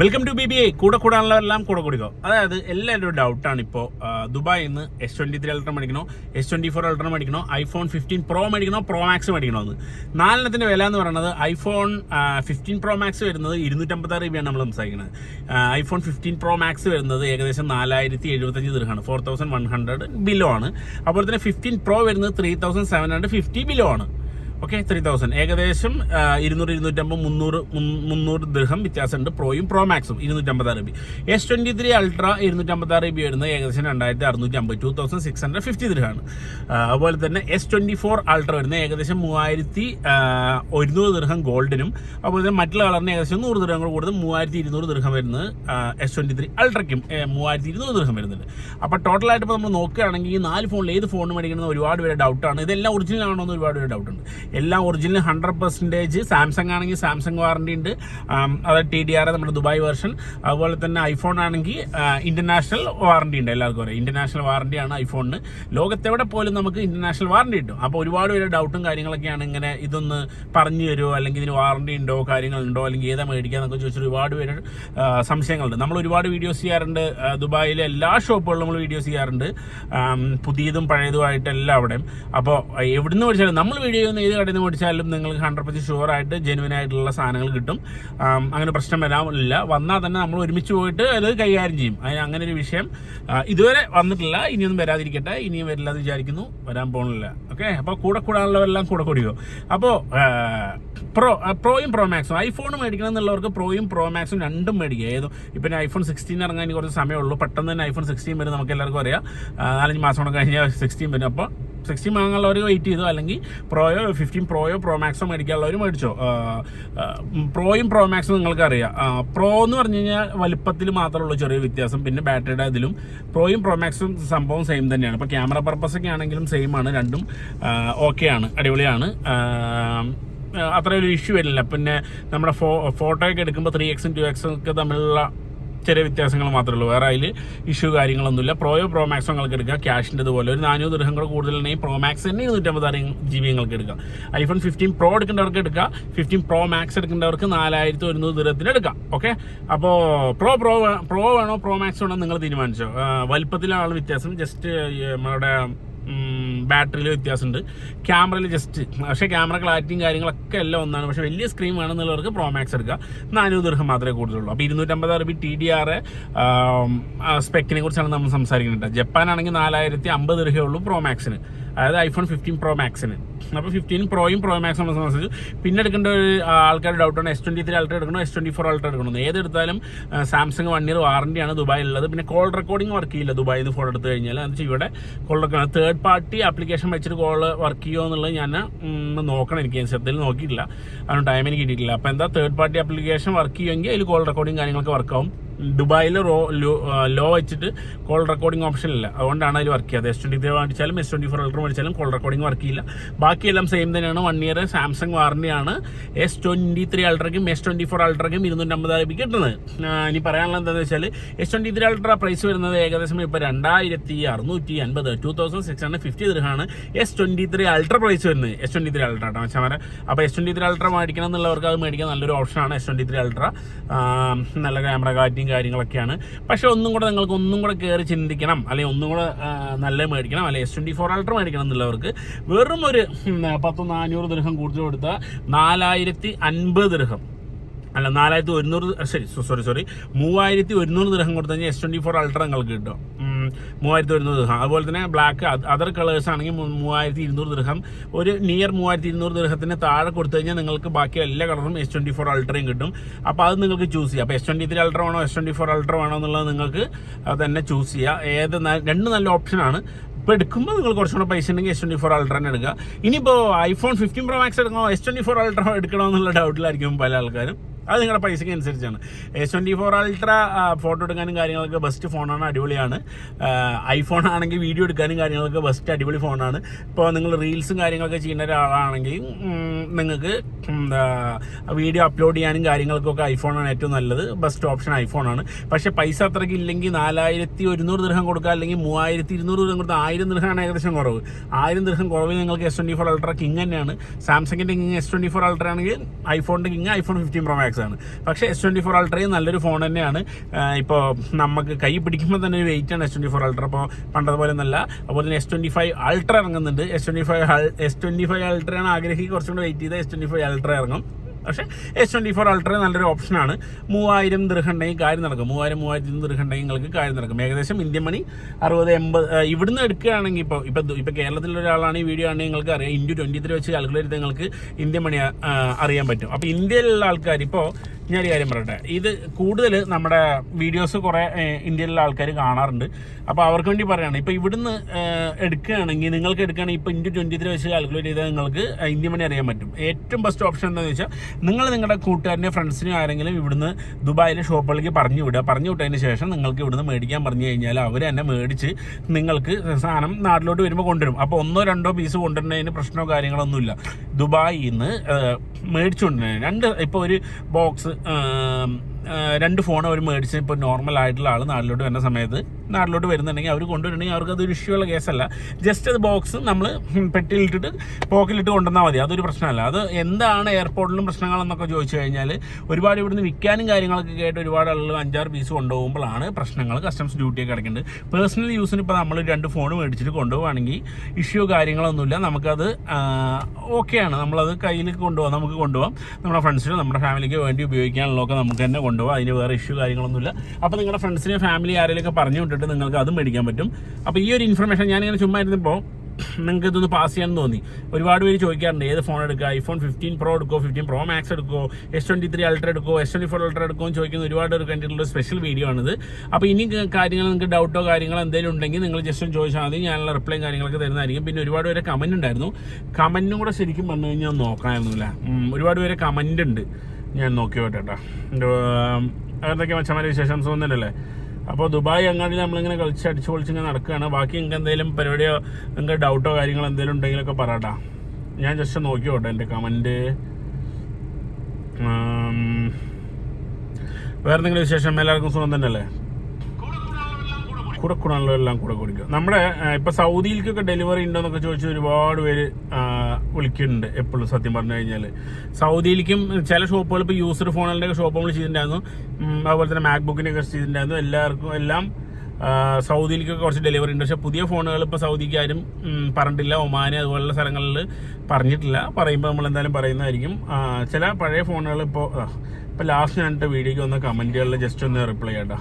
Welcome to B B I കൂടെ കൂടാനുള്ളവരെല്ലാം കൂടെ കൂടിക്കോ. അതായത് എല്ലാവരും ഡൗട്ടാണ് ഇപ്പോൾ ദുബായിൽ നിന്ന് എസ് ട്വന്റി ത്രീ അൾട്ര മേടിക്കണോ എസ് ട്വന്റി ഫോർ അൾട്ര മേടിക്കണോ ഐഫോൺ ഫിഫ്റ്റീൻ പ്രോ മേടിക്കണോ പ്രോ മാക്സ് മേടിക്കണോ എന്ന്. നാലെണ്ണത്തിന്റെ വില എന്ന് പറയുന്നത് ഐഫോൺ ഫിഫ്റ്റീൻ പ്രോ മാക്സ് വരുന്നത് ഇരുന്നൂറ്റമ്പത്താറ് രൂപയാണ് നമ്മൾ സംസാരിക്കുന്നത്. ഐഫോൺ ഫിഫ്റ്റീൻ പ്രോ മാക്സ് വരുന്നത് ഏകദേശം നാലായിരത്തി എഴുപത്തഞ്ച് ദീർഘമാണ് four thousand one hundred below ആണ്. അതുപോലെ തന്നെ ഫിഫ്റ്റീൻ പ്രോ വരുന്നത് three thousand seven hundred fifty below ആണ്. ഓക്കെ ത്രീ തൗസൻഡ് ഏകദേശം ഇരുന്നൂറ് ഇരുന്നൂറ്റമ്പത് മുന്നൂറ് മുന്നൂറ് ദൃഹം വ്യത്യാസമുണ്ട്. പ്രോയും പ്രോ മാക്സും ഇരുന്നൂറ്റമ്പത്താറ് B S twenty three ultra ഇരുന്നൂറ്റമ്പത്താറ് B വരുന്നത് ഏകദേശം രണ്ടായിരത്തി അറുന്നൂറ്റി അമ്പത് two thousand six hundred fifty ദൃഹമാണ് അതുപോലെ തന്നെ എസ് ട്വന്റി ഫോർ അൾട്ര വരുന്നത് ഏകദേശം മൂവായിരത്തി ഒരുന്നൂറ് ദൃഹം ഗോൾഡിനും അതുപോലെ തന്നെ മറ്റുള്ള കളറിന് ഏകദേശം നൂറ് ദൃഹം കൂടെ കൂടുതൽ മൂവായിരത്തി ഇരുന്നൂറ് ദൃഹം വരുന്നത് എസ് ട്വന്റി ത്രീ അൾട്രയ്ക്കും മൂവായിരത്തി ഇരുന്നൂറ് ദൃഹം വരുന്നുണ്ട്. അപ്പോൾ ടോട്ടലായിട്ട് ഇപ്പോൾ നമ്മൾ നോക്കുകയാണെങ്കിൽ ഈ നാല് ഫോണിൽ ഏത് ഫോൺ മേടിക്കണമെന്ന് ഒരുപാട് പേര് ഡൗട്ടാണ് ഇതെല്ലാം ഒറിജിനൽ ആണോ എന്ന് ഒരുപാട് പേര് ഡൗട്ടുണ്ട് എല്ലാം ഒറിജിനൽ ഹൺഡ്രഡ് പെർസെന്റേജ് സാംസങ് ആണെങ്കിൽ സാംസങ് വാറണ്ടി ഉണ്ട്. അതായത് ടി ഡി ആർ നമ്മുടെ ദുബായ് വേർഷൻ അതുപോലെ തന്നെ ഐഫോൺ ആണെങ്കിൽ ഇന്റർനാഷണൽ വാറണ്ടി ഉണ്ട് എല്ലാവർക്കും അറിയാം. വാറണ്ടി ആണ് ഐഫോണിന് ലോകത്തെവിടെ പോലും നമുക്ക് ഇന്റർനാഷണൽ വാറണ്ടി കിട്ടും. അപ്പോൾ ഒരുപാട് പേര് ഡൗട്ടും കാര്യങ്ങളൊക്കെയാണ് ഇങ്ങനെ ഇതൊന്ന് പറഞ്ഞു തരുമോ അല്ലെങ്കിൽ ഇതിന് വാറണ്ടി ഉണ്ടോ? കാര്യങ്ങളുണ്ടോ? അല്ലെങ്കിൽ ഏതാ മേടിക്കുക എന്നൊക്കെ ചോദിച്ചിട്ട് ഒരുപാട് പേര് സംശയങ്ങളുണ്ട്. നമ്മൾ ഒരുപാട് വീഡിയോസ് ചെയ്യാറുണ്ട്. ദുബായിലെ എല്ലാ ഷോപ്പുകളിലും നമ്മൾ വീഡിയോസ് ചെയ്യാറുണ്ട്. പുതിയതും പഴയതുമായിട്ട് എല്ലാം അവിടെയും അപ്പോൾ എവിടുന്ന് മേടിച്ചാലും നമ്മൾ വീഡിയോ ചെയ്യുന്ന ഏത് കടയിൽ നിന്ന് മേടിച്ചാലും നിങ്ങൾക്ക് ഹൺഡ്രഡ് പെർസെന്റ് ഷുവർ ആയിട്ട് ജെനുവൻ ആയിട്ടുള്ള സാധനങ്ങൾ കിട്ടും. അങ്ങനെ പ്രശ്നം വരാനില്ല വന്നാൽ തന്നെ നമ്മൾ ഒരുമിച്ച് പോയിട്ട് അത് കൈകാര്യം ചെയ്യും. അതിന് അങ്ങനെ ഒരു വിഷയം ഇതുവരെ വന്നിട്ടില്ല. ഇനിയൊന്നും വരാതിരിക്കട്ടെ. ഇനിയും വരില്ല എന്ന് വിചാരിക്കുന്നു. വരാൻ പോകണില്ല ഓക്കെ? അപ്പോൾ കൂടെ കൂടാനുള്ളവരെല്ലാം കൂടെ കൂടിയോ അപ്പോൾ പ്രോ പ്രോയും പ്രോ മാക്സും. ഐഫോൺ മേടിക്കണം എന്നുള്ളവർക്ക് പ്രോയും പ്രോ മാക്സും രണ്ടും മേടിക്കുക. ഏതും ഇപ്പം ഐഫോൺ സിക്സ്റ്റീൻ ഇറങ്ങാൻ കുറച്ച് സമയമുള്ളൂ. പെട്ടെന്ന് തന്നെ ഐഫോൺ സിക്സ്റ്റീൻ വരും നമുക്ക് എല്ലാവർക്കും അറിയാം. നാലഞ്ച് മാസം കൂടെ കഴിഞ്ഞാൽ സിക്സ്റ്റീൻ വരും. അപ്പോൾ സിക്സ്റ്റീൻ വാങ്ങാനുള്ളവർ വെയിറ്റ് ചെയ്തു? അല്ലെങ്കിൽ പ്രോയോ ഫിഫ്റ്റീൻ പ്രോയോ പ്രോ മാക്സോ മേടിക്കാനുള്ളവർ മേടിച്ചോ? പ്രോയും പ്രോ മാക്സും നിങ്ങൾക്ക് അറിയാം പ്രോ എന്ന് പറഞ്ഞു കഴിഞ്ഞാൽ വലുപ്പത്തിൽ മാത്രമുള്ള ചെറിയ വ്യത്യാസം. പിന്നെ ബാറ്ററിയുടെ ഇതിലും പ്രോയും പ്രോ മാക്സും സംഭവം സെയിം തന്നെയാണ്. ഇപ്പോൾ ക്യാമറ പർപ്പസ് ഒക്കെ ആണെങ്കിലും സെയിം ആണ്. രണ്ടും ഓക്കെയാണ് അടിപൊളിയാണ്. അത്ര ഒരു ഇഷ്യൂ വരില്ല. പിന്നെ നമ്മുടെ ഫോ ഫോട്ടോ ഒക്കെ എടുക്കുമ്പോൾ ത്രീ എക്സും ടു എക്സും ഒക്കെ തമ്മിലുള്ള ചെറിയ വ്യത്യാസങ്ങൾ മാത്രമേ ഉള്ളൂ. വേറെ അതിൽ ഇഷ്യൂ കാര്യങ്ങളൊന്നുമില്ല. പ്രോയോ പ്രോ മാക്സോ നിങ്ങൾക്ക് എടുക്കുക ക്യാഷിന്റെ ഇതുപോലെ. ഒരു നാനൂറ് ദൃഹം കൂടെ കൂടുതലുണ്ടെങ്കിൽ പ്രോ മാക്സ് തന്നെ ഇരുന്നൂറ്റമ്പതായിരം ജി ബി നിങ്ങൾക്ക് എടുക്കാം ഐഫോൺ ഫിഫ്റ്റീൻ പ്രോ എടുക്കേണ്ടവർക്ക് എടുക്കാം. ഫിഫ്റ്റീൻ പ്രോ മാക്സ് എടുക്കേണ്ടവർക്ക് നാലായിരത്തി ഒരുന്നൂറ് ദൃഹത്തിന് എടുക്കാം. ഓക്കെ അപ്പോൾ പ്രോ പ്രോ പ്രോ വേണോ പ്രോ മാക്സ് വേണോ നിങ്ങൾ തീരുമാനിച്ചോ? വലിപ്പത്തിലാണ് വ്യത്യാസം. ജസ്റ്റ് നമ്മുടെ ബാറ്ററിയിൽ വ്യത്യാസമുണ്ട്. ക്യാമറയിൽ ജസ്റ്റ് പക്ഷേ ക്യാമറ ക്ലാരിറ്റിയും കാര്യങ്ങളൊക്കെ എല്ലാം ഒന്നാണ്. പക്ഷേ വലിയ സ്ക്രീൻ വേണമെന്നുള്ളവർക്ക് പ്രോ മാക്സ് എടുക്കുക നാനൂറ് ദീർഘം മാത്രമേ കൂടുതലുള്ളൂ. അപ്പോൾ ഇരുന്നൂറ്റമ്പത് അറബി ടി ഡി ആർ സ്പെക്കിനെ കുറിച്ചാണ് നമ്മൾ സംസാരിക്കുന്നത് ജപ്പാനാണെങ്കിൽ നാലായിരത്തി അമ്പത് ദീർഘമേ ഉള്ളൂ പ്രോ മാക്സിന് അതായത് ഐഫോൺ ഫിഫ്റ്റീൻ പ്രോ മാക്സിന് അപ്പോൾ ഫിഫ്റ്റീൻ പ്രോയും പ്രോ മാക്സും നമ്മൾ പിന്നെ എടുക്കേണ്ട ഒരു ആൾക്കാർ ഡൗട്ടാണ് എസ് ട്വന്റി ത്രീ അൾട്ര എടുക്കണോ എസ് ട്വന്റി ഫോർ അൾട്ര എടുക്കണോ ഏതെടുത്താലും സാംസങ് വൺ ഇയർ വാറണ്ടിയാണ് ദുബായിൽ ഉള്ളത്. പിന്നെ കോൾ റെക്കോർഡിംഗ് വർക്ക് ചെയ്യില്ല ദുബായിൽ നിന്ന് ഫോൺ എടുത്തു കഴിഞ്ഞാൽ എന്ന് വെച്ചാൽ ഇവിടെ call record third party application വെച്ചിട്ട് കോൾ വർക്ക് ചെയ്യുമോ എന്നുള്ളത് ഞാൻ നോക്കണം എനിക്ക്. ശ്രദ്ധയിൽ നോക്കിയിട്ടില്ല. അതുകൊണ്ട് ടൈം എനിക്ക് കിട്ടിയിട്ടില്ല. അപ്പോൾ എന്താ തേർഡ് പാർട്ടി ആപ്ലിക്കേഷൻ വർക്ക് ചെയ്യുമെങ്കിൽ അതിൽ കോൾ റെക്കോർഡിംഗ് കാര്യങ്ങളൊക്കെ വർക്കാവും ദുബായിൽ റോ ലോ വെച്ചിട്ട് കോൾ റെക്കോർഡിംഗ് ഓപ്ഷൻ ഇല്ല. അതുകൊണ്ടാണ് അതിൽ വർക്ക് ചെയ്യാതെ എസ് ട്വന്റി ത്രീ മേടിച്ചാലും എസ് ട്വന്റി ഫോർ അൾട്ര മേടിച്ചാലും കോൾ റെക്കോർഡിംഗ് വർക്ക് ചെയ്യില്ല. ബാക്കിയെല്ലാം സെയിം തന്നെയാണ്. വൺ ഇയർ സാംസങ് വാറണ്ടിയാണ് എസ് ട്വന്റി ത്രീ അൾട്രയ്ക്കും എസ് ട്വന്റി ഫോർ അൾട്രയ്ക്കും ഇരുന്നൂറ്റമ്പത് രൂപയ്ക്ക് കിട്ടുന്നത്. ഇനി പറയാനുള്ള എന്താണെന്ന് വെച്ചാൽ S twenty three ultra price വരുന്നത് ഏകദേശം ഇപ്പോൾ രണ്ടായിരത്തി അറുന്നൂറ്റി അൻപത് two thousand six hundred fifty ദൃഹമാണ് S twenty three ultra price വരുന്നത്. എസ് ട്വന്റി ത്രീ അൾട്ര കേട്ടോ മച്ചാമാരെ അപ്പോൾ എസ് ട്വന്റി ത്രീ അൾട്ര മേടിക്കണം എന്നുള്ളവർക്ക് അത് മേടിക്കാൻ നല്ലൊരു ഓപ്ഷനാണ് എസ് ട്വന്റി ത്രീ അൾട്ര നല്ല ക്യാമറ കാറ്റിയും കാര്യങ്ങളൊക്കെയാണ്. പക്ഷേ ഒന്നും കൂടെ നിങ്ങൾക്ക് ഒന്നും കൂടെ കയറി ചിന്തിക്കണം അല്ലെങ്കിൽ ഒന്നും കൂടെ നല്ല മേടിക്കണം അല്ലെങ്കിൽ എസ് ട്വന്റി ഫോർ അൾട്ര മേടിക്കണം എന്നുള്ളവർക്ക് വെറും ഒരു പത്ത് നാനൂറ് ദൃഹം കൂടുതൽ കൊടുത്താൽ നാലായിരത്തി അൻപത് ദൃഹം. അല്ല നാലായിരത്തി ഒരുന്നൂറ് സോറി സോറി സോറി മൂവായിരത്തി ഒരുന്നൂറ് ദൃഹം കൊടുത്തു കഴിഞ്ഞാൽ എസ് ട്വന്റി ഫോർ അൾട്ര നിങ്ങൾക്ക് കിട്ടും. മൂവായിരത്തി ഒരുന്നൂറ് ദൃഹം അതുപോലെ തന്നെ ബ്ലാക്ക് അതർ കളേഴ്സ് ആണെങ്കിൽ മൂവായിരത്തി ഇരുന്നൂറ് ദൃഹം ഒരു നിയർ മൂവായിരത്തി ഇരുന്നൂറ് ദൃഹത്തിന് താഴെ കൊടുത്തു കഴിഞ്ഞാൽ നിങ്ങൾക്ക് ബാക്കി എല്ലാ കളറും എസ് ട്വന്റി ഫോർ അൾട്രയും കിട്ടും. അപ്പോൾ അത് നിങ്ങൾക്ക് ചൂസ് ചെയ്യാം. അപ്പോൾ എസ് ട്വന്റി ത്രീ അൾട്ര വേണോ എസ് ട്വന്റി ഫോർ അൾട്ര വേണോ എന്നുള്ളത് നിങ്ങൾക്ക് തന്നെ ചൂസ് ചെയ്യാം. ഏത് രണ്ട് നല്ല ഓപ്ഷനാണ് ഇപ്പോൾ എടുക്കുമ്പോൾ നിങ്ങൾ കുറച്ചുകൂടെ പൈസ ഉണ്ടെങ്കിൽ എസ് ട്വന്റി ഫോർ അൾട്ര തന്നെ എടുക്കുക. ഇനിയിപ്പോൾ ഐഫോൺ ഫിഫ്റ്റീൻ പ്രോ മാക്സ് എടുക്കണോ എസ് ട്വന്റി ഫോർ അൾട്ര എടുക്കണോ എന്നുള്ള ഡൗട്ടിലായിരിക്കും പല ആൾക്കാരും. അത് നിങ്ങളുടെ പൈസയ്ക്ക് അനുസരിച്ചാണ്. S twenty four ultra photo എടുക്കാനും കാര്യങ്ങളൊക്കെ ബെസ്റ്റ് ഫോണാണ് അടിപൊളിയാണ്. ഐഫോൺ ആണെങ്കിൽ വീഡിയോ എടുക്കാനും കാര്യങ്ങളൊക്കെ ബെസ്റ്റ് അടിപൊളി ഫോണാണ് ഇപ്പോൾ നിങ്ങൾ റീൽസും കാര്യങ്ങളൊക്കെ ചെയ്യുന്ന ഒരാളാണെങ്കിൽ നിങ്ങൾക്ക് എന്താ വീഡിയോ അപ്ലോഡ് ചെയ്യാനും കാര്യങ്ങൾക്കൊക്കെ ഐഫോണാണ് ഏറ്റവും നല്ലത്. ബെസ്റ്റ് ഓപ്ഷൻ ഐഫോണാണ് പക്ഷേ പൈസ അത്രയ്ക്ക് ഇല്ലെങ്കിൽ നാലായിരത്തി ഒരുന്നൂറ് ദൃഹം കൊടുക്കുക അല്ലെങ്കിൽ മൂവായിരത്തി ഇരുന്നൂറ് ദൃഹം കൊടുത്താൽ ആയിരം ദൃഹമാണ് ഏകദേശം കുറവ്. ആയിരം ദൃഹം കുറവിൽ നിങ്ങൾക്ക് S twenty four ultra king തന്നെയാണ്. സാംസങ്ങിന്റെ king S twenty four ultra ആണെങ്കിൽ ഐഫോണിന്റെ king iPhone fifteen pro max max ആണ്. പക്ഷേ എസ് ട്വന്റി ഫോർ അൾട്രയും നല്ലൊരു ഫോൺ തന്നെയാണ്. ഇപ്പോൾ നമുക്ക് കൈ പിടിക്കുമ്പോൾ തന്നെ ഒരു വെയിറ്റ് ആണ് എസ് ട്വന്റി ഫോർ അൾട്ര അപ്പോൾ പണ്ടത് പോലെ നല്ല അതുപോലെ തന്നെ എസ് ട്വന്റി ഫൈവ് അൾട്ര ഇറങ്ങുന്നുണ്ട്. S twenty five S twenty five അൾട്രയാണ് ആഗ്രഹിക്കുക. കുറച്ചുകൂടി വെയിറ്റ് ചെയ്താൽ എസ് ട്വന്റി ഫൈവ് അൾട്ര ഇറങ്ങും. പക്ഷേ എസ് ട്വന്റി ഫോർ അൾട്ര നല്ലൊരു ഓപ്ഷനാണ് മൂവായിരം ദൃഹണ്ടെങ്കിൽ കാര്യം നടക്കും. മൂവായിരം മൂവായിരത്തി ദൃഹണ്ടെങ്കിൽ നിങ്ങൾക്ക് കാര്യം നടക്കും. ഏകദേശം ഇന്ത്യൻ മണി അറുപത് എൺപത് ഇവിടുന്ന് എടുക്കുകയാണെങ്കിൽ ഇപ്പോൾ ഇപ്പോൾ ഇപ്പോൾ കേരളത്തിലുള്ള ഒരാളാണ് ഈ വീഡിയോ ആണെങ്കിൽ നിങ്ങൾക്ക് അറിയാം. ഇന്ത്യ ട്വന്റി ത്രീ വെച്ച് കാൽക്കുലേറ്റ് നിങ്ങൾക്ക് ഇന്ത്യൻ മണി അറിയാൻ പറ്റും. അപ്പോൾ ഇന്ത്യയിലുള്ള ആൾക്കാർ ഇപ്പോൾ ഞാനൊരു കാര്യം പറയട്ടെ. ഇത് കൂടുതൽ നമ്മുടെ വീഡിയോസ് കുറേ ഇന്ത്യയിലുള്ള ആൾക്കാർ കാണാറുണ്ട്. അപ്പോൾ അവർക്ക് വേണ്ടി പറയുകയാണ് ഇപ്പോൾ ഇവിടുന്ന് എടുക്കുകയാണെങ്കിൽ നിങ്ങൾക്ക് എടുക്കുകയാണെങ്കിൽ ഇപ്പോൾ ഇന്ത്യ ട്വന്റി ത്രീ വെച്ച് കാൽക്കുലേറ്റ് ചെയ്താൽ നിങ്ങൾക്ക് ഇന്ത്യ മണി അറിയാൻ പറ്റും. ഏറ്റവും ബെസ്റ്റ് ഓപ്ഷൻ എന്താണെന്ന് വെച്ചാൽ നിങ്ങൾ നിങ്ങളുടെ കൂട്ടുകാരനെ ഫ്രണ്ട്സിനെ ആരെങ്കിലും ഇവിടുന്ന് ദുബായിലെ ഷോപ്പുകളിലേക്ക് പറഞ്ഞു വിടുക. പറഞ്ഞു വിട്ടതിന് ശേഷം നിങ്ങൾക്ക് ഇവിടുന്ന് മേടിക്കാൻ പറഞ്ഞു കഴിഞ്ഞാൽ അവർ തന്നെ മേടിച്ച് നിങ്ങൾക്ക് സാധനം നാട്ടിലോട്ട് വരുമ്പോൾ കൊണ്ടുവരും. അപ്പോൾ ഒന്നോ രണ്ടോ പീസ് കൊണ്ടുവരുന്നതിന് പ്രശ്നമോ കാര്യങ്ങളൊന്നുമില്ല ദുബായിൽ നിന്ന് മേടിച്ചു കൊണ്ടുവരുന്നത് രണ്ട് ഇപ്പോൾ ഒരു ബോക്സ് രണ്ട് ഫോൺ അവർ മേടിച്ച് ഇപ്പോൾ നോർമൽ ആയിട്ടുള്ള ആൾ നാട്ടിലോട്ട് വരുന്ന സമയത്ത് നാട്ടിലോട്ട് വരുന്നുണ്ടെങ്കിൽ അവർ കൊണ്ടുവരണമെങ്കിൽ അവർക്ക് അതൊരു ഇഷ്യൂ ഉള്ള കേസല്ല ജസ്റ്റ് അത് ബോക്സ് നമ്മൾ പെട്ടിയിലിട്ടിട്ട് പോക്കിലിട്ട് കൊണ്ടുവന്നാൽ മതി. അതൊരു പ്രശ്നമല്ല. അത് എന്താണ് എയർപോർട്ടിലും പ്രശ്നങ്ങളെന്നൊക്കെ ചോദിച്ചു കഴിഞ്ഞാൽ ഒരുപാട് ഇവിടുന്ന് വിൽക്കാനും കാര്യങ്ങളൊക്കെ കേട്ട് ഒരുപാട് ആളുകൾ അഞ്ചാറ് പീസ് കൊണ്ടുപോകുമ്പോഴാണ് പ്രശ്നങ്ങൾ കസ്റ്റംസ് ഡ്യൂട്ടിയൊക്കെ കിടക്കുന്നുണ്ട് പേഴ്സണൽ യൂസിന് ഇപ്പോൾ നമ്മൾ രണ്ട് ഫോൺ മേടിച്ചിട്ട് കൊണ്ടുപോകുകയാണെങ്കിൽ ഇഷ്യൂ കാര്യങ്ങളൊന്നുമില്ല. നമുക്കത് ഓക്കെയാണ് നമ്മളത് കയ്യിൽ കൊണ്ടുപോകാം നമുക്ക് കൊണ്ടുപോകാം നമ്മുടെ ഫ്രണ്ട്സിനും നമ്മുടെ ഫാമിലിക്ക് വേണ്ടി ഉപയോഗിക്കാനുള്ളതൊക്കെ നമുക്ക് തന്നെ കൊണ്ടുപോകാം അതിന് വേറെ ഇഷ്യൂ കാര്യങ്ങളൊന്നുമില്ല. അപ്പോൾ നിങ്ങളുടെ ഫ്രണ്ട്സിനെയും ഫാമിലി ആരെങ്കിലുമൊക്കെ പറഞ്ഞു നിങ്ങൾക്ക് അതും മേടിക്കാൻ പറ്റും. അപ്പോൾ ഈ ഒരു ഇൻഫർമേഷൻ ഞാനിങ്ങനെ ചുമ്മാ ഇരുന്നപ്പോൾ നിങ്ങൾക്ക് ഇതൊന്ന് പാസ് ചെയ്യാൻ തോന്നി. ഒരുപാട് പേര് ചോദിക്കാറുണ്ട് ഏത് ഫോൺ എടുക്കുക? ഐഫോൺ ഫിഫ്റ്റീൻ പ്രോ എടുക്കോ ഫിഫ്റ്റീൻ പ്രോ മാക്സ് എടുക്കോ എസ് ട്വന്റി ത്രീ അൾട്ര എടുക്കോ എസ് ട്വന്റി ഫോർ അൾട്ര എടുക്കോ എന്ന് ചോദിക്കുന്ന ഒരുപാട് ഒരു കണ്ടിട്ടുള്ള സ്പെഷ്യൽ വീഡിയോ ആണിത്. അപ്പോൾ ഇനി കാര്യങ്ങൾ നിങ്ങൾക്ക് ഡൗട്ടോ കാര്യങ്ങളോ എന്തെങ്കിലും ഉണ്ടെങ്കിൽ നിങ്ങൾ ജസ്റ്റ് ചോദിച്ചാൽ മതി. ഞാനുള്ള റിപ്ലൈയും കാര്യങ്ങളൊക്കെ തരുന്നതായിരിക്കും. പിന്നെ ഒരുപാട് പേരെ കമന്റ് ഉണ്ടായിരുന്നു. കമന്റും കൂടെ ശരിക്കും പറഞ്ഞു കഴിഞ്ഞാൽ നോക്കാമായിരുന്നില്ല ഒരുപാട് പേരെ കമന്റ് ഉണ്ട്. ഞാൻ നോക്കി പോട്ടെ അതൊക്കെ മച്ചമാരെ വിശേഷം? തോന്നുന്നില്ലല്ലേ അപ്പോൾ ദുബായ് അങ്ങാടി നമ്മളിങ്ങനെ കളിച്ച് അടിച്ച് പൊളിച്ചിങ്ങനെ നടക്കുകയാണ്. ബാക്കി നിങ്ങൾക്ക് എന്തെങ്കിലും പരിപാടിയോ നിങ്ങൾക്ക് ഡൗട്ടോ കാര്യങ്ങളോ എന്തെങ്കിലും ഉണ്ടെങ്കിലൊക്കെ പറയട്ടാ. ഞാൻ ജസ്റ്റ് നോക്കിയോട്ടെ എന്റെ കമന്റ് വേറെ എന്തെങ്കിലും വിശേഷം? എല്ലാവർക്കും സുഖം തന്നെയല്ലേ? കൂടെ കൂടാനുള്ള എല്ലാം കൂടെ കുടിക്കും. നമ്മുടെ ഇപ്പോൾ ഇപ്പൊ സൗദിയിലേക്കൊക്കെ ഡെലിവറി ഉണ്ടോന്നൊക്കെ ചോദിച്ച് ഒരുപാട് പേര് വിളിക്കുന്നുണ്ട് എപ്പോഴും സത്യം പറഞ്ഞു കഴിഞ്ഞാൽ. സൗദിയിലേക്കും ചില ഷോപ്പുകൾ ഇപ്പോൾ യൂസർ ഫോണുകളുടെ ഷോപ്പുകൾ ചെയ്തിട്ടുണ്ടായിരുന്നു. അതുപോലെ തന്നെ മാക്ബുക്കിന്റെ ഒക്കെ ചെയ്തിട്ടുണ്ടായിരുന്നു. എല്ലാവർക്കും എല്ലാം സൗദിയിലേക്ക് കുറച്ച് ഡെലിവറി ഉണ്ട്. പക്ഷേ പുതിയ ഫോണുകൾ ഇപ്പോൾ സൗദിക്ക് ആരും പറഞ്ഞിട്ടില്ല. ഒമാന് അതുപോലുള്ള സ്ഥലങ്ങളിൽ പറഞ്ഞിട്ടില്ല. പറയുമ്പോൾ നമ്മൾ എന്തായാലും പറയുന്നതായിരിക്കും. ചില പഴയ ഫോണുകൾ ഇപ്പോൾ ഇപ്പോൾ ലാസ്റ്റ് ഞാനിട്ട് വീഡിയോയ്ക്ക് വന്ന കമന്റുകളിൽ ജസ്റ്റ് ഒന്ന് റിപ്ലൈ ചെയ്യട്ടോ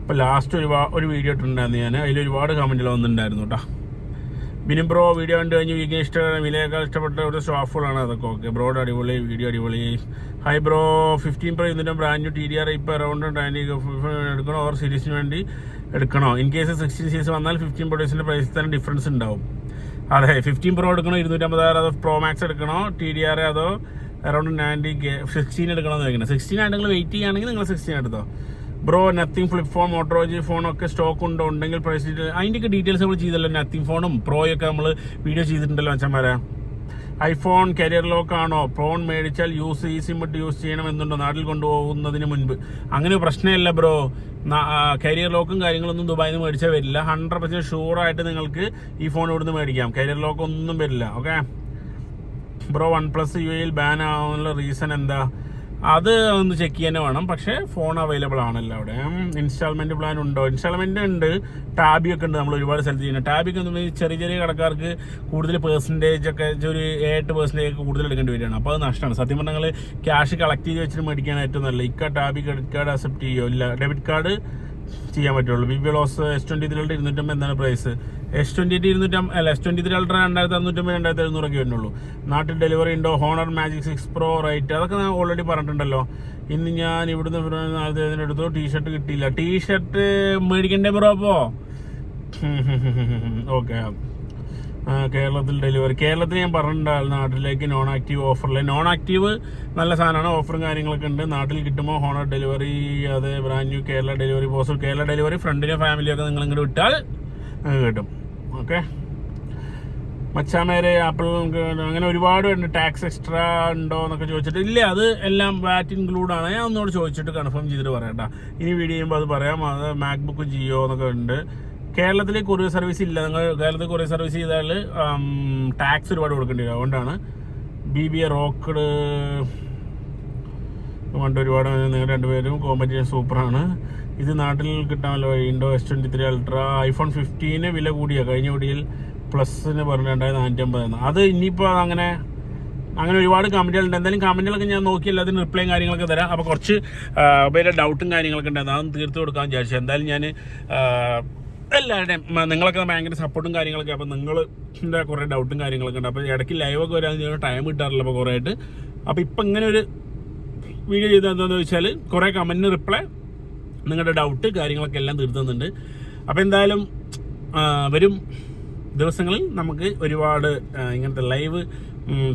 ഇപ്പോൾ ലാസ്റ്റ് ഒരു ഒരു വീഡിയോ ഇട്ടിട്ടുണ്ടായിരുന്നു ഞാൻ. അതിൽ ഒരുപാട് കമന്റുകൾ വന്നിട്ടുണ്ടായിരുന്നു കേട്ടോ ബിനിം ബ്രോ വീഡിയോ കണ്ടു കഴിഞ്ഞ് വീക്കിന് ഇഷ്ടമാണ് വിലയേക്കാൾ ഇഷ്ടപ്പെട്ട ഒരു സ്റ്റാഫുകളാണ് അതൊക്കെ. ഓക്കെ ബ്രോഡ് അടിപൊളി വീഡിയോ അടിപൊളി. ഹൈ ബ്രോ ഫിഫ്റ്റീൻ പ്രോ ഇതിന്റെ ബ്രാൻഡ് ടി ഡി ആർ ഇപ്പോൾ അറൗണ്ട് ട്വന്റി എടുക്കണോ ഓർ സീരീസിന് വേണ്ടി എടുക്കണോ? ഇൻ കേസ് സിക്സ്റ്റീൻ സീസ് വന്നാൽ ഫിഫ്റ്റീൻ പ്രൊഡ്യൂസിന്റെ പ്രൈസിൽ തന്നെ ഡിഫറൻസ് ഉണ്ടാവും. അതെ ഫിഫ്റ്റീൻ പ്രോ എടുക്കണോ ഇരുന്നൂറ്റമ്പതാറ് അതോ പ്രോ മാക്സ് എടുക്കണോ ടി ഡി ആർ അതോ അറൗണ്ട് നയന്റി കെ സിക്സ്റ്റീൻ എടുക്കണമെന്ന് ചോദിക്കണം സിക്സ്റ്റീൻ ആയിട്ട് നിങ്ങൾ വെയിറ്റ് ചെയ്യുകയാണെങ്കിൽ നിങ്ങൾ സിക്സ്റ്റീൻ എടുത്തോ. ബ്രോ നത്തിങ് ഫ്ലിപ്പ് ഫോൺ മോട്ടോറോജി ഫോണൊക്കെ സ്റ്റോക്ക് ഉണ്ടോ? ഉണ്ടെങ്കിൽ പ്രൈസ് അതിന്റെയൊക്കെ ഡീറ്റെയിൽസ് നമ്മൾ ചെയ്തല്ലോ. നത്തിങ് ഫോണും പ്രോയൊക്കെ നമ്മൾ വീഡിയോ ചെയ്തിട്ടുണ്ടല്ലോ അച്ഛന്മാരെ. ഐഫോൺ കരിയർ ലോക്ക് ആണോ? ഫോൺ മേടിച്ചാൽ യൂസ് ഈ സിം ഇട്ട് യൂസ് ചെയ്യണം എന്നുണ്ടോ നാട്ടിൽ കൊണ്ടുപോകുന്നതിന് മുൻപ്. അങ്ങനെ പ്രശ്നമില്ല ബ്രോ കരിയർ ലോക്കും കാര്യങ്ങളൊന്നും ദുബായിൽ നിന്ന് മേടിച്ചാൽ വരില്ല. ഹൺഡ്രഡ് പെർസെന്റ് ഷുവറായിട്ട് നിങ്ങൾക്ക് ഈ ഫോൺ ഇവിടുന്ന് മേടിക്കാം. കരിയർ ലോക്ക് ഒന്നും വരില്ല okay bro one plus U എയിൽ ബാൻ ആവാനുള്ള റീസൺ എന്താ? അത് ഒന്ന് ചെക്ക് ചെയ്യാൻ വേണം. പക്ഷേ ഫോൺ അവൈലബിൾ ആണല്ലോ അവിടെ. ഇൻസ്റ്റാൾമെന്റ് പ്ലാൻ ഉണ്ടോ? ഇൻസ്റ്റാൾമെന്റ് ഉണ്ട്. ടാബി ഒക്കെ ഉണ്ട് നമ്മൾ ഒരുപാട് സ്ഥലത്ത് ചെയ്യുന്നത്. ടാബിക്ക് എന്ന് ചെറിയ ചെറിയ കടക്കാർക്ക് കൂടുതൽ പേഴ്സന്റേജ് ഒക്കെ ഒരു എട്ട് പെർസെന്റേജ് ഒക്കെ കൂടുതൽ എടുക്കേണ്ടി വരികയാണ്. അപ്പോൾ അത് നഷ്ടമാണ്. സത്യം പറഞ്ഞാൽ ക്യാഷ് കളക്ട് ചെയ്ത് വെച്ചിട്ട് മേടിക്കാൻ ഏറ്റവും നല്ല ഇക്ക ടാബി ക്രെഡിറ്റ് കാർഡ് അക്സെപ്റ്റ് ചെയ്യുമോ ഇല്ല. ഡെബിറ്റ് കാർഡ് ചെയ്യാൻ പറ്റുള്ളൂ. ബി ബി ലോസ് എസ് ട്വന്റി ത്രീയുടെ ഇരുന്നൂറ്റമ്പത് എന്താണ് പ്രൈസ് എസ് ട്വന്റി എയ്റ്റ് ഇരുന്നൂറ്റം അല്ല എസ് ട്വന്റി ത്രീ അൾട്ര രണ്ടായിരത്തി അറുന്നൂറ്റമ്പത് രണ്ടായിരത്തി എഴുന്നൂറൊക്കെ വരുന്നുള്ളൂ. നാട്ടിൽ ഡെലിവറി ഉണ്ടോ? Honor magic six pro right അതൊക്കെ ഞാൻ ഓൾറെഡി പറഞ്ഞിട്ടുണ്ടല്ലോ. ഇന്ന് ഞാൻ ഇവിടുന്ന് നാളത്തെ എടുത്തു. ടീഷർട്ട് കിട്ടിയില്ല. ടീ ഷർട്ട് മേടിക്കണ്ടേ ബ്രോ അപ്പോ? ഓക്കെ കേരളത്തിൽ ഡെലിവറി കേരളത്തിൽ ഞാൻ പറഞ്ഞിട്ടുണ്ടായിരുന്നു നാട്ടിലേക്ക് നോൺ ആക്റ്റീവ് ഓഫറിൽ നോൺ ആക്റ്റീവ് നല്ല സാധനമാണ്. ഓഫറും കാര്യങ്ങളൊക്കെ ഉണ്ട്. നാട്ടിൽ കിട്ടുമ്പോൾ ഹോണർ ഡെലിവറി അത് brand new Kerala delivery possible Kerala delivery ഫ്രണ്ടിലെ ഫാമിലിയൊക്കെ നിങ്ങൾ വിട്ടാൽ കിട്ടും. ഓക്കെ മച്ചാമേരെ ആപ്പിൾ അങ്ങനെ ഒരുപാട് ടാക്സ് എക്സ്ട്രാ ഉണ്ടോ എന്നൊക്കെ ചോദിച്ചിട്ട് ഇല്ല അത് എല്ലാം വാറ്റ് ഇൻക്ലൂഡ് ആണ്. ഞാൻ ഒന്നുകൂടെ ചോദിച്ചിട്ട് കൺഫേം ചെയ്തിട്ട് പറയാം കേട്ടോ ഇനി വീഡിയോ ചെയ്യുമ്പോൾ അത് പറയാം. അത് മാക്ബുക്ക് ജിയോ എന്നൊക്കെ ഉണ്ട്. കേരളത്തിൽ കൊറിയർ സർവീസ് ഇല്ല. നിങ്ങൾ കേരളത്തിൽ കൊറിയർ സർവീസ് ചെയ്താൽ ടാക്സ് ഒരുപാട് കൊടുക്കേണ്ടി വരും. അതുകൊണ്ടാണ് ബി ബി എ റോക്കഡ് പണ്ട് ഒരുപാട് നിങ്ങൾ രണ്ടുപേരും കോമ്പറ്റീഷൻ സൂപ്പറാണ് ഇത് നാട്ടിൽ കിട്ടാൻ Indo S twenty three ultra iPhone fifteen വില കൂടിയാണ് കഴിഞ്ഞ വീഡിയോയിൽ പ്ലസിന് നാനൂറ്റി നാനൂറ്റമ്പതെന്ന് അത് ഇനിയിപ്പോൾ അങ്ങനെ അങ്ങനെ ഒരുപാട് കമന്റുകളുണ്ട് എന്തായാലും കമന്റുകളൊക്കെ ഞാൻ നോക്കിയല്ല. അതിന് റിപ്ലൈയും കാര്യങ്ങളൊക്കെ തരാം. അപ്പോൾ കുറച്ച് പേരുടെ ഡൗട്ടും കാര്യങ്ങളൊക്കെ ഉണ്ടായിരുന്നു അതൊന്നും തീർത്ത് കൊടുക്കാൻ വിചാരിച്ചു. എന്തായാലും ഞാൻ എല്ലാവരുടെയും നിങ്ങളൊക്കെ ഭയങ്കര സപ്പോർട്ടും കാര്യങ്ങളൊക്കെ അപ്പോൾ നിങ്ങൾ കുറേ ഡൗട്ടും കാര്യങ്ങളൊക്കെ ഉണ്ട്. അപ്പോൾ ഇടയ്ക്ക് ലൈവൊക്കെ വരാൻ ടൈം കിട്ടാറില്ല അപ്പോൾ കുറേ ആയിട്ട് അപ്പോൾ ഇപ്പം ഇങ്ങനെ ഒരു വീഡിയോ ചെയ്തത് എന്താണെന്ന് വെച്ചാൽ കുറേ കമന്റിന് റിപ്ലൈ നിങ്ങളുടെ ഡൗട്ട് കാര്യങ്ങളൊക്കെ എല്ലാം തീർത്തുന്നുണ്ട് അപ്പോൾ എന്തായാലും വരും ദിവസങ്ങളിൽ നമുക്ക് ഒരുപാട് ഇങ്ങനത്തെ ലൈവ്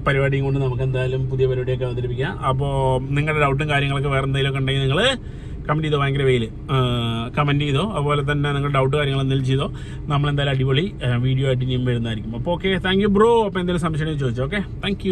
പരിപാടിയും കൊണ്ട് നമുക്ക് എന്തായാലും പുതിയ പരിപാടിയൊക്കെ അവതരിപ്പിക്കാം. അപ്പോൾ നിങ്ങളുടെ ഡൗട്ടും കാര്യങ്ങളൊക്കെ വേറെ എന്തെങ്കിലുമൊക്കെ ഉണ്ടെങ്കിൽ നിങ്ങൾ കമന്റ് ചെയ്തോ? ഭയങ്കര വെയിൽ കമന്റ് ചെയ്തോ? അതുപോലെ തന്നെ നിങ്ങൾ ഡൗട്ട് കാര്യങ്ങൾ എന്തെങ്കിലും ചെയ്തോ? നമ്മൾ എന്തായാലും അടിപൊളി വീഡിയോ ആയിട്ട് ഇനിയും വരുന്നതായിരിക്കും. അപ്പോൾ ഓക്കെ താങ്ക് യു ബ്രോ അപ്പോൾ എന്തെങ്കിലും സംശയം ചോദിച്ചോ ഓക്കെ താങ്ക്